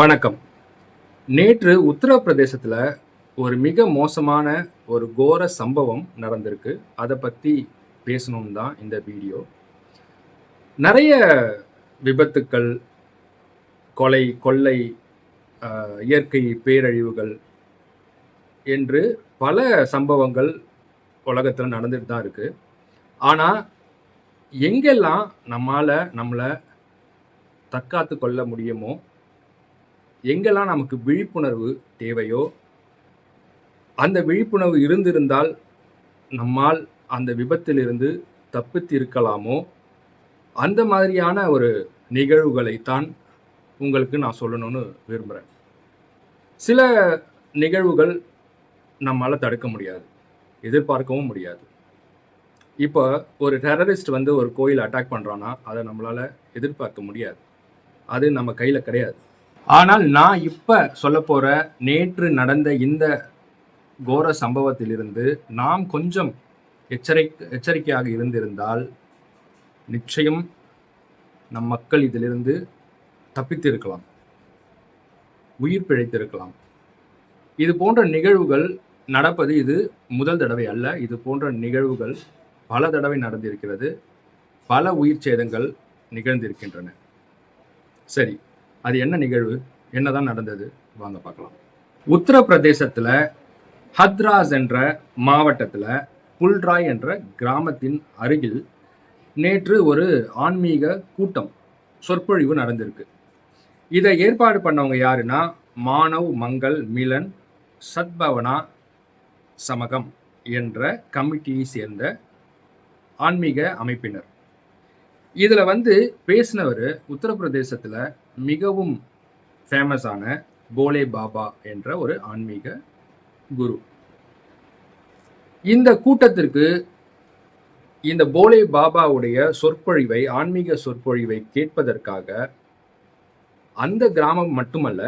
வணக்கம். நேற்று உத்தரப்பிரதேசத்தில் ஒரு மிக மோசமான ஒரு கோர சம்பவம் நடந்திருக்கு. அதை பற்றி பேசணும் தான் இந்த வீடியோ. நிறைய விபத்துக்கள் கொலை கொள்ளை இயற்கை பேரழிவுகள் என்று பல சம்பவங்கள் உலகத்தில் நடந்துட்டு தான் இருக்குது ஆனால் எங்கெல்லாம் நம்மளால் நம்மளை தற்காத்து கொள்ள முடியுமோ எங்கெல்லாம் நமக்கு விழிப்புணர்வு தேவையோ அந்த விழிப்புணர்வு இருந்திருந்தால் நம்மால் அந்த விபத்திலிருந்து தப்பித்து இருக்கலாமோ அந்த மாதிரியான ஒரு நிகழ்வுகளைத்தான் உங்களுக்கு நான் சொல்லணும்னு விரும்புகிறேன் சில நிகழ்வுகள் நம்மால் தடுக்க முடியாது எதிர்பார்க்கவும் முடியாது. இப்போ ஒரு டெரரிஸ்ட் வந்து ஒரு கோயில் அட்டாக் பண்ணுறான்னா அதை நம்மளால் எதிர்பார்க்க முடியாது. அது நம்ம கையில் கிடையாது. ஆனால் நான் இப்போ சொல்ல போகிற நேற்று நடந்த இந்த கோர சம்பவத்திலிருந்து நாம் கொஞ்சம் எச்சரி எச்சரிக்கையாக இருந்திருந்தால் நிச்சயம் நம் மக்கள் இதிலிருந்து தப்பித்திருக்கலாம். உயிர் பிழைத்திருக்கலாம். இது போன்ற நிகழ்வுகள் நடப்பது இது முதல் தடவை அல்ல. இது போன்ற நிகழ்வுகள் பல தடவை நடந்திருக்கிறது. பல உயிர் சேதங்கள் நிகழ்ந்திருக்கின்றன. சரி. அது என்ன நிகழ்வு? என்னதான் நடந்தது? வாங்க பார்க்கலாம். உத்தரப்பிரதேசத்துல ஹத்ராஸ் என்ற மாவட்டத்தில் புல்ராய் என்ற கிராமத்தின் அருகில் நேற்று ஒரு ஆன்மீக கூட்டம் சொற்பொழிவு நடந்திருக்கு. இதை ஏற்பாடு பண்ணவங்க யாருன்னா மானவ் மங்கள் மிலன் சத்பவனா சமகம் என்ற கமிட்டியை சேர்ந்த ஆன்மீக அமைப்பினர். இதில் வந்து பேசினவர் உத்தரப்பிரதேசத்தில் மிகவும் ஃபேமஸான போலே பாபா என்ற ஒரு ஆன்மீக குரு. இந்த கூட்டத்திற்கு இந்த போலே பாபாவுடைய சொற்பொழிவை ஆன்மீக சொற்பொழிவை கேட்பதற்காக அந்த கிராமம் மட்டுமல்ல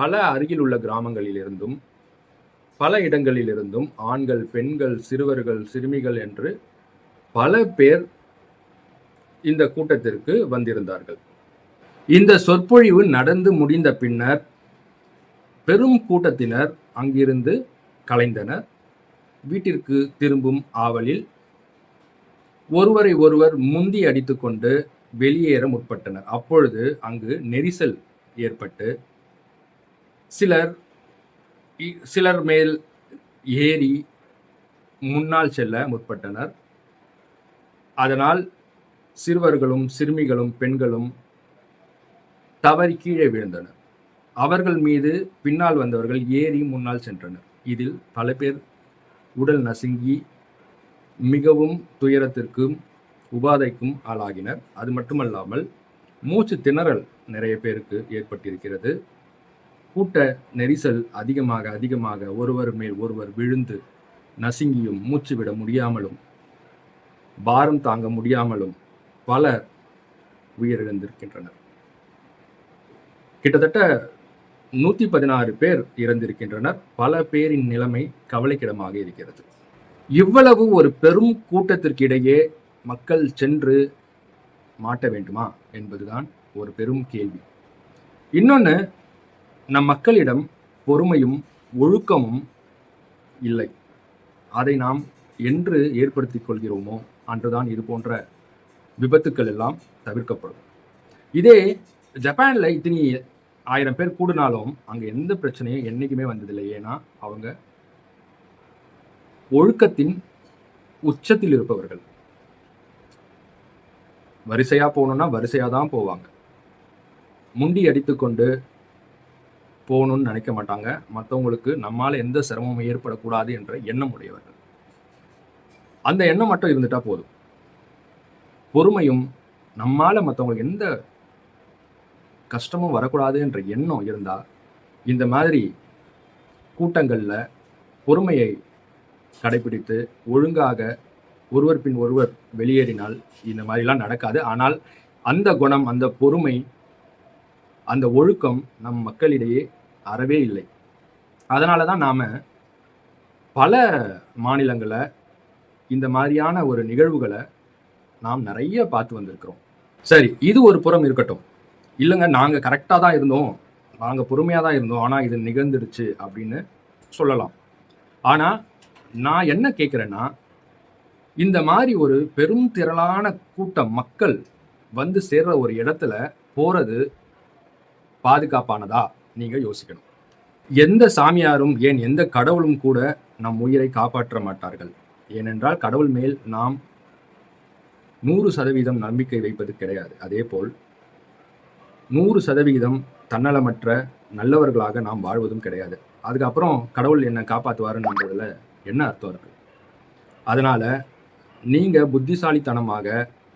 பல அருகில் உள்ள கிராமங்களிலிருந்தும் பல இடங்களிலிருந்தும் ஆண்கள் பெண்கள் சிறுவர்கள் சிறுமிகள் என்று பல பேர் இந்த கூட்டத்திற்கு வந்திருந்தார்கள். இந்த சொற்பொழிவு நடந்து முடிந்த பின்னர் பெரும் கூட்டத்தினர் அங்கிருந்து கலைந்தனர். வீட்டிற்கு திரும்பும் ஆவலில் ஒருவரை ஒருவர் முந்தி அடித்துக்கொண்டு வெளியேற முற்பட்டனர். அப்பொழுது அங்கு நெரிசல் ஏற்பட்டு சிலர் சிலர் மேல் ஏறி முன்னால் செல்ல முற்பட்டனர். அதனால் சிறுவர்களும் சிறுமிகளும் பெண்களும் தவறி கீழே விழுந்தனர். அவர்கள் மீது பின்னால் வந்தவர்கள் ஏறி முன்னால் சென்றனர். இதில் பல பேர் உடல் நசுங்கி மிகவும் துயரத்திற்கும் உபாதைக்கும் ஆளாகினர். அது மட்டுமல்லாமல் மூச்சு திணறல் நிறைய பேருக்கு ஏற்பட்டிருக்கிறது. கூட்ட நெரிசல் அதிகமாக அதிகமாக ஒருவர் மேல் ஒருவர் விழுந்து நசுங்கியும் மூச்சு விட முடியாமலும் பாரம் தாங்க முடியாமலும் பலர் உயிரிழந்திருக்கின்றனர். கிட்டத்தட்ட நூத்தி பதினாறு பேர் இறந்திருக்கின்றனர். பல பேரின் நிலைமை கவலைக்கிடமாக இருக்கிறது. இவ்வளவு ஒரு பெரும் கூட்டத்திற்கிடையே மக்கள் சென்று மாட்ட வேண்டுமா என்பதுதான் ஒரு பெரும் கேள்வி. இன்னொன்று நம் மக்களிடம் பொறுமையும் ஒழுக்கமும் இல்லை. அதை நாம் என்று ஏற்படுத்திக் கொள்கிறோமோ அன்றுதான் இது போன்ற விபத்துக்கள் எல்லாம் தவிர்க்கப்படும். இதே ஜப்பானில் இத்தனி ஆயிரம் பேர் கூடினாலும் அங்கே எந்த பிரச்சனையும் என்றைக்குமே வந்ததில்லை. ஏன்னா அவங்க ஒழுக்கத்தின் உச்சத்தில் இருப்பவர்கள். வரிசையா போகணும்னா வரிசையா தான் போவாங்க. முண்டி அடித்துக்கொண்டு போகணும்னு நினைக்க மாட்டாங்க. மற்றவங்களுக்கு நம்மால் எந்த சிரமமும் ஏற்படக்கூடாது என்ற எண்ணம் உடையவர்கள். அந்த எண்ணம் மட்டும் இருந்துட்டா போதும். பொறுமையும் நம்மால மற்றவங்களுக்கு எந்த கஷ்டமும் வரக்கூடாது என்ற எண்ணம் இருந்தால் இந்த மாதிரி கூட்டங்களில் பொறுமையை கடைபிடித்து ஒழுங்காக ஒருவர் பின் ஒருவர் வெளியேறினால் இந்த மாதிரிலாம் நடக்காது. ஆனால் அந்த குணம் அந்த பொறுமை அந்த ஒழுக்கம் நம் மக்களிடையே அறவே இல்லை. அதனால தான் நாம் பல மாநிலங்களை இந்த மாதிரியான ஒரு நிகழ்வுகளை நாம் நிறைய பார்த்து வந்திருக்கிறோம். சரி இது ஒரு புறம் இருக்கட்டும். இல்லைங்க நாங்கள் கரெக்டாக தான் இருந்தோம். நாங்கள் பொறுமையாக தான் இருந்தோம். ஆனால் இது நிகழ்ந்துடுச்சு அப்படின்னு சொல்லலாம். ஆனால் நான் என்ன கேட்குறேன்னா இந்த மாதிரி ஒரு பெரும் திரளான கூட்டம் மக்கள் வந்து சேர்ற ஒரு இடத்துல போகிறது பாதுகாப்பானதா? நீங்கள் யோசிக்கணும். எந்த சாமியாரும் ஏன் எந்த கடவுளும் கூட நம் உயிரை காப்பாற்ற மாட்டார்கள். ஏனென்றால் கடவுள் மேல் நாம் நூறு சதவீதம் நம்பிக்கை வைப்பது கிடையாது. அதே போல் நூறு சதவிகிதம் தன்னலமற்ற நல்லவர்களாக நாம் வாழ்வதும் கிடையாது. அதுக்கப்புறம் கடவுள் என்னை காப்பாற்றுவாருன்றதுல என்ன அர்த்தம் இருக்கு? அதனால நீங்கள் புத்திசாலித்தனமாக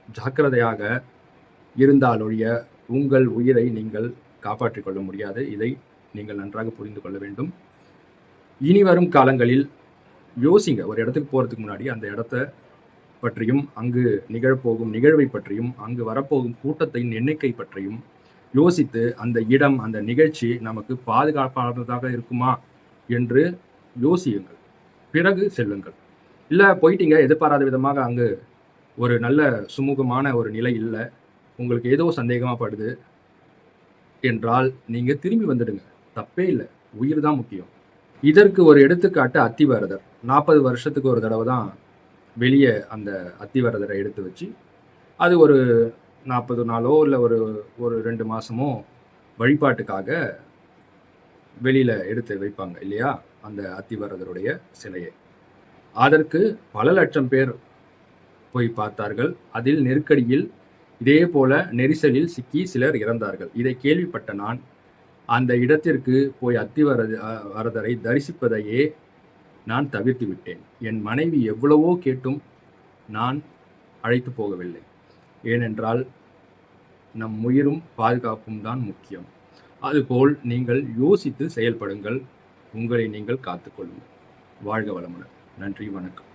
ஜாக்கிரதையாக இருந்தாலொழிய உங்கள் உயிரை நீங்கள் காப்பாற்றிக் கொள்ள முடியாது. இதை நீங்கள் நன்றாக புரிந்து கொள்ள வேண்டும். இனி வரும் காலங்களில் யோசிங்க. ஒரு இடத்துக்கு போகிறதுக்கு முன்னாடி அந்த இடத்த பற்றியும் அங்கு நிகழப்போகும் நிகழ்வை பற்றியும் அங்கு வரப்போகும் கூட்டத்தின் எண்ணிக்கை பற்றியும் யோசித்து அந்த இடம் அந்த நிகழ்ச்சி நமக்கு பாதுகாப்பானதாக இருக்குமா என்று யோசியுங்கள். பிறகு செல்லுங்கள். இல்லை போயிட்டீங்க எதிர்பாராத விதமாக அங்கு ஒரு நல்ல சுமூகமான ஒரு நிலை இல்லை. உங்களுக்கு ஏதோ சந்தேகமாக படுது என்றால் நீங்கள் திரும்பி வந்துடுங்க. தப்பே இல்லை. உயிர் தான் முக்கியம். இதற்கு ஒரு எடுத்துக்காட்டு அத்திவரதர். நாற்பது வருஷத்துக்கு ஒரு தடவை தான் வெளியே அந்த அத்திவரதரை எடுத்து வச்சு அது ஒரு நாற்பது நாளோ இல்லை ஒரு ஒரு ரெண்டு மாதமோ வழிபாட்டுக்காக வெளியில் எடுத்து வைப்பாங்க இல்லையா? அந்த அத்திவரதருடைய சிலையை. அதற்கு பல லட்சம் பேர் போய் பார்த்தார்கள். அதில் நெருக்கடியில் இதே போல நெரிசலில் சிக்கி சிலர் இறந்தார்கள். இதை கேள்விப்பட்ட நான் அந்த இடத்திற்கு போய் அத்திவரத வரதரை தரிசிப்பதையே நான் தவிர்த்து விட்டேன். என் மனைவி எவ்வளவோ கேட்டும் நான் அழைத்து போகவில்லை. ஏனென்றால் நம் உயிரும் பாதுகாப்பும் தான் முக்கியம். அதுபோல் நீங்கள் யோசித்து செயல்படுங்கள். உங்களை நீங்கள் காத்துக்கொள்ளுங்கள். வாழ்க வளமுடன். நன்றி வணக்கம்.